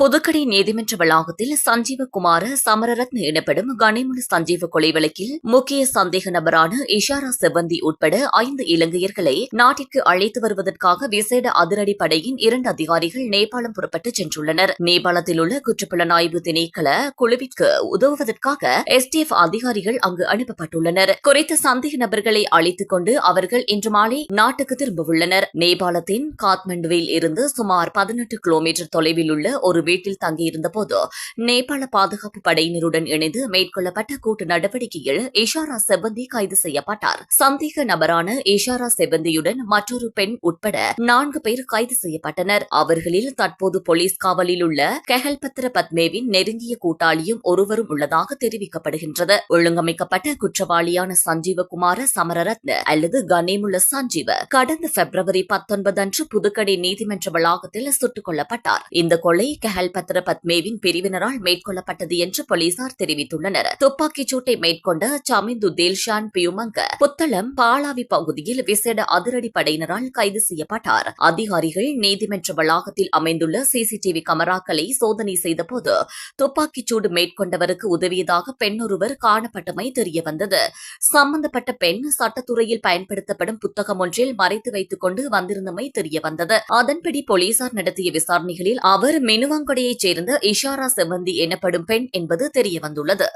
புதுக்கடை நீதிமன்ற வளாகத்தில் சஞ்சீவகுமார சமரரத்ன எனப்படும் கனிமுல சஞ்சீவ கொலை வழக்கில் முக்கிய சந்தேக நபரான இஷாரா செவந்தி உட்பட ஐந்து இலங்கையர்களை நாட்டிற்கு அழைத்து வருவதற்காக விசேட அதிரடி படையின் இரண்டு அதிகாரிகள் நேபாளம் புறப்பட்டு சென்றுள்ளனர். நேபாளத்தில் உள்ள குற்றப்புலனாய்வு திணைக்கள குழுவிற்கு உதவுவதற்காக எஸ்டிஎஃப் அதிகாரிகள் அங்கு அனுப்பப்பட்டுள்ளனர். குறித்த சந்தேக நபர்களை அழைத்துக் கொண்டு அவர்கள் இன்று மாலை நாட்டுக்கு திரும்பவுள்ளனர் நேபாளத்தின் காத்மண்டுவில் இருந்து சுமார் பதினெட்டு கிலோமீட்டர் தொலைவில் உள்ள ஒரு வீட்டில் தங்கியிருந்தபோது நேபாள பாதுகாப்பு படையினருடன் இணைந்து மேற்கொள்ளப்பட்ட கூட்டு நடவடிக்கையில் இஷாரா செவந்தி கைது செய்யப்பட்டார். சந்தேக நபரான இஷாரா செவந்தியுடன் மற்றொரு பெண் உட்பட நான்கு பேர் கைது செய்யப்பட்டனர். அவர்களில் தற்போது போலீஸ் காவலில் உள்ள கெஹல்பத்ர பத்மேவின் நெருங்கிய கூட்டாளியும் ஒருவரும் உள்ளதாக தெரிவிக்கப்படுகின்றது. ஒழுங்கமைக்கப்பட்ட குற்றவாளியான சஞ்சீவகுமார சமரரத்ன அல்லது கனேமுள்ள சஞ்சீவ கடந்த பிப்ரவரி பத்தொன்பது அன்று புதுக்கடை நீதிமன்ற வளாகத்தில் சுட்டுக் கொல்லப்பட்டார். இந்த கொலை கெஹல்பத்ர பத்மேவின் பிரிவினரால் மேற்கொள்ளப்பட்டது என்று போலீசார் தெரிவித்துள்ளனர். துப்பாக்கிச் சூட்டை மேற்கொண்ட சமிந்து தேல்ஷான் பியுமங்க புத்தளம் பாலாவி பகுதியில் விசேட அதிரடி படையினரால் கைது செய்யப்பட்டார். அதிகாரிகள் நீதிமன்ற வளாகத்தில் அமைந்துள்ள சிசிடிவி கமராக்களை சோதனை செய்தபோது துப்பாக்கிச் சூடு மேற்கொண்டவருக்கு உதவியதாக பெண்ணொருவர் காணப்பட்டமை தெரியவந்தது. சம்பந்தப்பட்ட பெண் சட்டத்துறையில் பயன்படுத்தப்படும் புத்தகம் ஒன்றில் மறைத்து வைத்துக் கொண்டு வந்திருந்தமை தெரியவந்தது. அதன்படி போலீசார் நடத்திய விசாரணைகளில் அவர் மெனுவாங்கொடையைச் சேர்ந்த இஷாரா செவந்தி எனப்படும் பெண் என்பது தெரியவந்துள்ளது.